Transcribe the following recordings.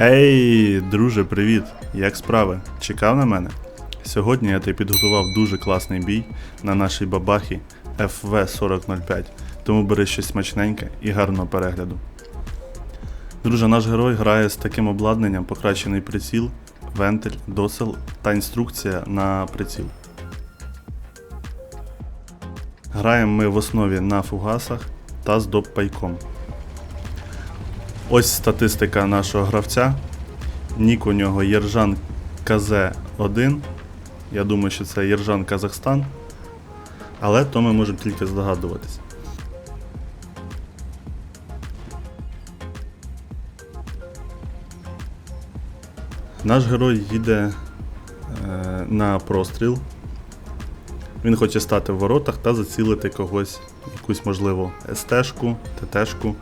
Ей, друже, привіт! Як справи? Чекав на мене? Сьогодні я тобі підготував дуже класний бій на нашій бабахі FV4005, тому бери щось смачненьке і гарного перегляду. Друже, наш герой грає з таким обладнанням покращений приціл, вентиль, досел та інструкція на приціл. Граємо ми в основі на фугасах та з доп-пайком. Ось статистика нашого гравця. Нік у нього Єржан КЗ1. Я думаю, що це Єржан Казахстан. Але то ми можемо тільки здогадуватись. Наш герой їде е, на простріл. Він хоче стати в воротах та зацілити когось, якусь, можливо, СТ-шку, ТТ-шку.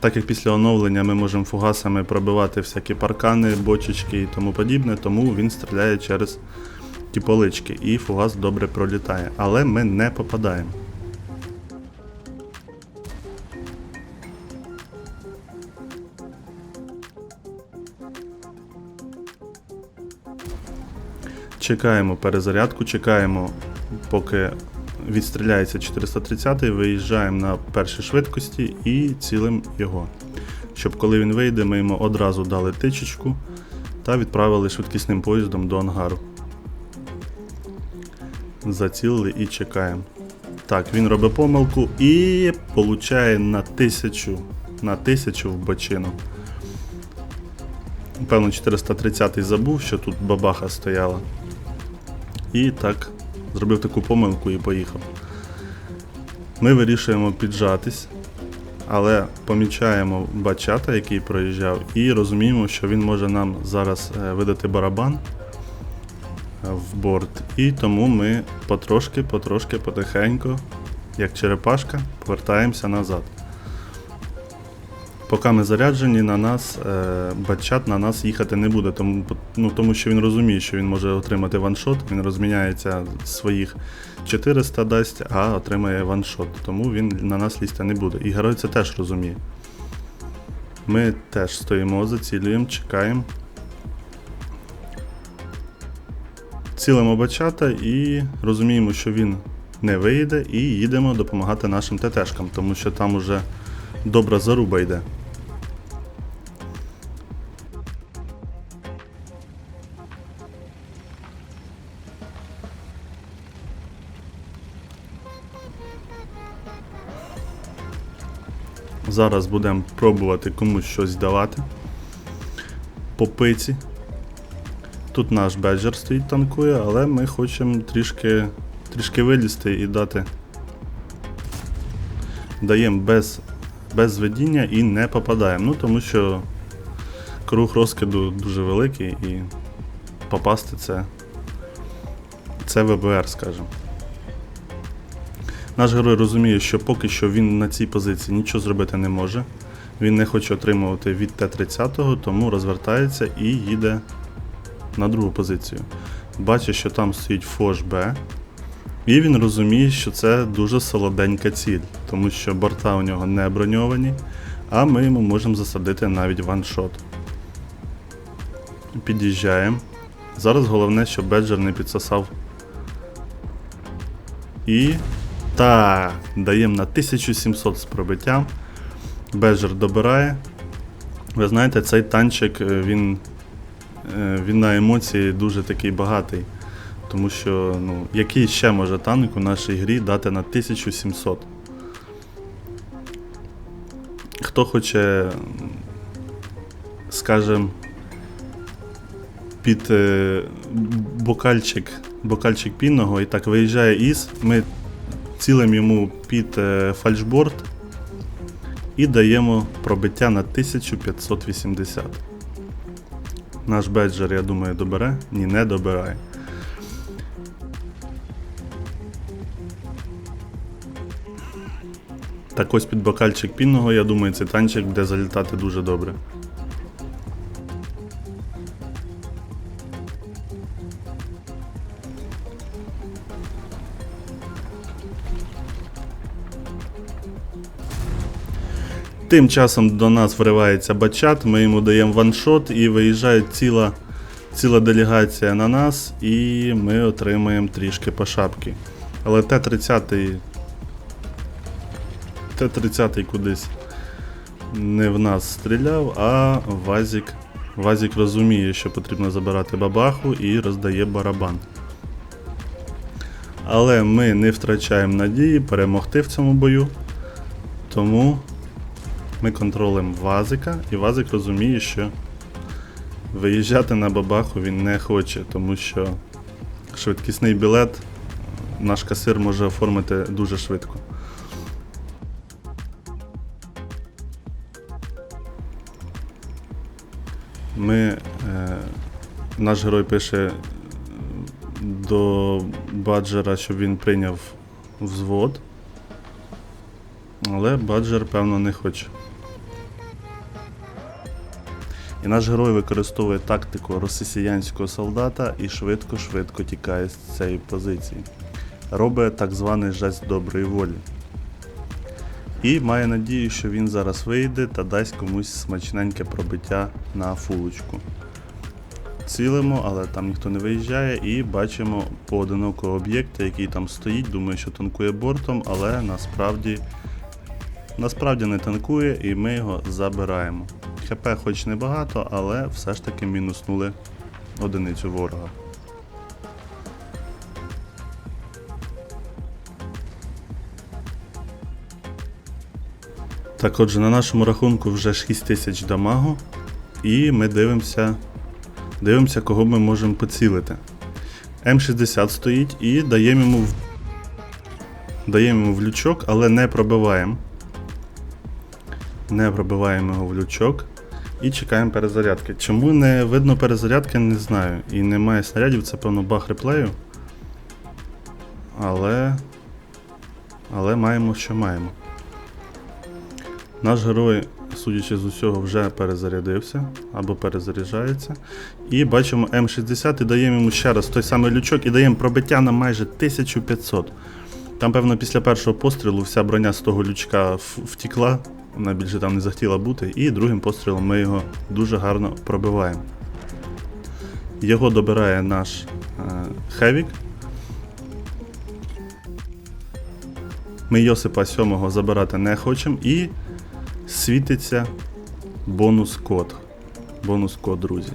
Так як після оновлення ми можемо фугасами пробивати всякі паркани, бочечки і тому подібне, тому він стріляє через ті полички і фугас добре пролітає. Але ми не попадаємо. Чекаємо перезарядку, чекаємо, поки відстріляється 430 виїжджаємо на першій швидкості і цілим його. Щоб коли він вийде, ми йому одразу дали тичечку та відправили швидкісним поїздом до ангару. Зацілили і чекаємо. Так, він робить помилку і получає на тисячу, на тисячу в бочину. Певно, 430 забув, що тут бабаха стояла. І так, зробив таку помилку і поїхав. Ми вирішуємо піджатись, але помічаємо бачата, який проїжджав, і розуміємо, що він може нам зараз е, видати барабан е, в борт. І тому ми потрошки, потрошки, потихеньку, як черепашка, повертаємося назад. Поки ми заряджені, на нас е, батчат на нас їхати не буде, тому, ну, тому що він розуміє, що він може отримати ваншот, він розміняється своїх 400 дасть, а отримає ваншот. Тому він на нас лізти не буде. І герой це теж розуміє. Ми теж стоїмо, зацілюємо, чекаємо. Цілимо бачата і розуміємо, що він не вийде, і їдемо допомагати нашим ТТшкам, тому що там уже добра заруба йде. Зараз будемо пробувати комусь щось давати. По пиці. Тут наш беджер стоїть танкує, але ми хочемо трішки, трішки вилізти і дати. Даємо без, без зведіння і не попадаємо. Ну тому що круг розкиду дуже великий і попасти це. Це ВБР, скажімо. Наш герой розуміє, що поки що він на цій позиції нічого зробити не може. Він не хоче отримувати від Т-30, тому розвертається і їде на другу позицію. Бачить, що там стоїть Фош Б. І він розуміє, що це дуже солоденька ціль, тому що борта у нього не броньовані, а ми йому можемо засадити навіть ваншот. Під'їжджаємо. Зараз головне, щоб беджер не підсосав. І так, даємо на 1700 з пробиттям. Беджер добирає. Ви знаєте, цей танчик, е, він, е, він на емоції дуже такий багатий. Тому що, ну, який ще може танк у нашій грі дати на 1700? Хто хоче, скажем, під е, бокальчик, бокальчик пінного і так виїжджає із, ми цілим йому під е, фальшборд і даємо пробиття на 1580. Наш беджер, я думаю, добере? Ні, не добирає. Так ось під бокальчик пінного, я думаю, цей танчик буде залітати дуже добре. Тим часом до нас вривається бачат, ми йому даємо ваншот і виїжджає ціла, ціла делегація на нас, і ми отримаємо трішки по шапки. Але Т-30 Т-30 кудись не в нас стріляв, а Вазік. Вазік розуміє, що потрібно забирати бабаху і роздає барабан. Але ми не втрачаємо надії перемогти в цьому бою. Тому ми контролем Вазика, і Вазик розуміє, що виїжджати на бабаху він не хоче, тому що швидкісний білет наш касир може оформити дуже швидко. Ми, е, наш герой пише до Баджера, щоб він прийняв взвод. Але Баджер, певно, не хоче. Наш герой використовує тактику росіянського солдата і швидко-швидко тікає з цієї позиції. Робить так званий жест доброї волі. І має надію, що він зараз вийде та дасть комусь смачненьке пробиття на фулочку. Цілимо, але там ніхто не виїжджає, і бачимо поодинокого об'єкта, який там стоїть, думає, що танкує бортом, але насправді насправді не танкує і ми його забираємо. ХП хоч небагато, але все ж таки мінуснули одиницю ворога. Так, отже, на нашому рахунку вже 6 тисяч дамагу, і ми дивимося, дивимося, кого ми можемо поцілити. М60 стоїть і даємо йому даємо йому в лючок, але не пробиваємо. Не пробиваємо його в лючок і чекаємо перезарядки. Чому не видно перезарядки, не знаю. І немає снарядів, це певно баг реплею. Але. Але маємо, що маємо. Наш герой, судячи з усього, вже перезарядився або перезаряджається. І бачимо М60 і даємо йому ще раз той самий лючок і даємо пробиття на майже 1500. Там, певно, після першого пострілу вся броня з того лючка втікла, вона більше там не захотіла бути, і другим пострілом ми його дуже гарно пробиваємо. Його добирає наш е, Хевік. Ми Йосипа 7 забирати не хочемо і світиться бонус-код. Бонус-код, друзі.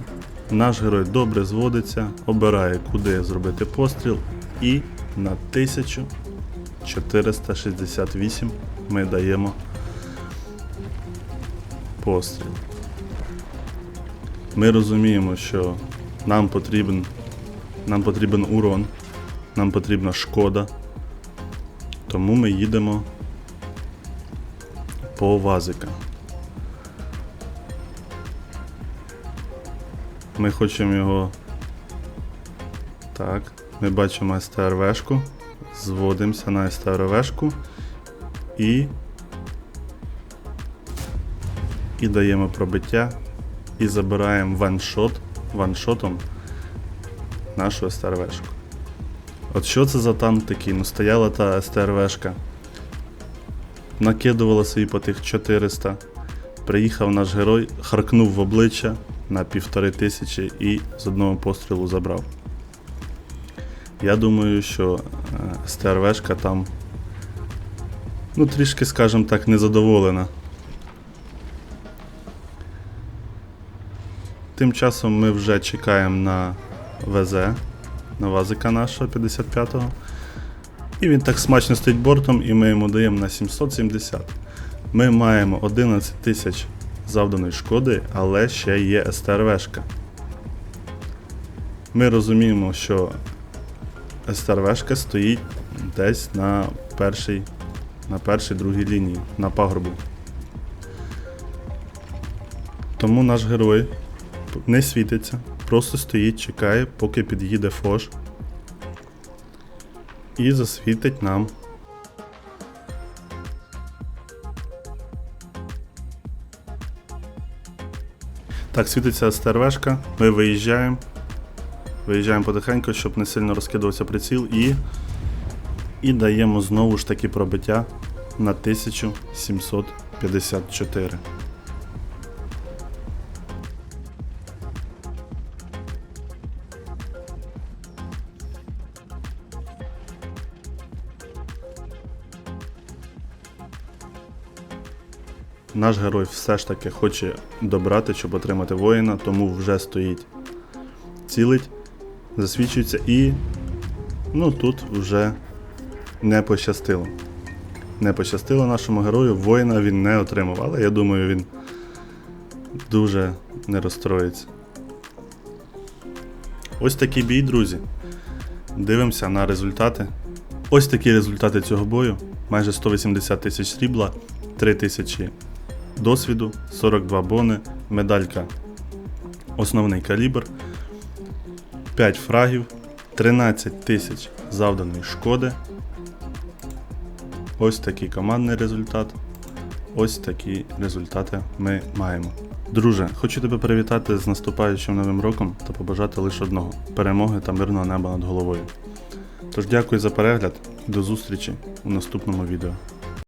Наш герой добре зводиться, обирає, куди зробити постріл, і на 1468 ми даємо постріл. Ми розуміємо, що нам потрібен, нам потрібен урон, нам потрібна шкода, тому ми їдемо по вазика. Ми хочемо його. Так, ми бачимо СТРВшку, зводимося на СТРВшку і. І даємо пробиття і забираємо ваншот ваншотом нашу СТРВшку. От що це за танк такий? Ну стояла та СТРВшка накидувала собі по тих 400. Приїхав наш герой, харкнув в обличчя на півтори тисячі і з одного пострілу забрав. Я думаю, що е, СТРВшка там, ну, трішки, скажімо так, незадоволена. Тим часом ми вже чекаємо на ВЗ, на вазика нашого 55-го. І він так смачно стоїть бортом, і ми йому даємо на 770. Ми маємо 11 тисяч завданої шкоди, але ще є СТРВшка. Ми розуміємо, що СТРВшка стоїть десь на першій, на першій другій лінії, на пагорбу. Тому наш герой не світиться, просто стоїть, чекає, поки під'їде Фош і засвітить нам. Так, світиться стервешка, ми виїжджаємо. Виїжджаємо потихеньку, щоб не сильно розкидувався приціл і. І даємо знову ж таки пробиття на 1700 Наш герой все ж таки хоче добрати, щоб отримати воїна, тому вже стоїть. Цілить, засвічується і. Ну тут вже не пощастило. Не пощастило нашому герою, воїна він не отримав, але я думаю, він дуже не розстроїться. Ось такий бій, друзі. Дивимося на результати. Ось такі результати цього бою. Майже 180 тисяч срібла, 3 тисячі досвіду, 42 бони, медалька основний калібр, 5 фрагів, 13 тисяч завданої шкоди. Ось такий командний результат. Ось такі результати ми маємо. Друже, хочу тебе привітати з наступаючим новим роком та побажати лише одного перемоги та мирного неба над головою. Тож дякую за перегляд до зустрічі у наступному відео.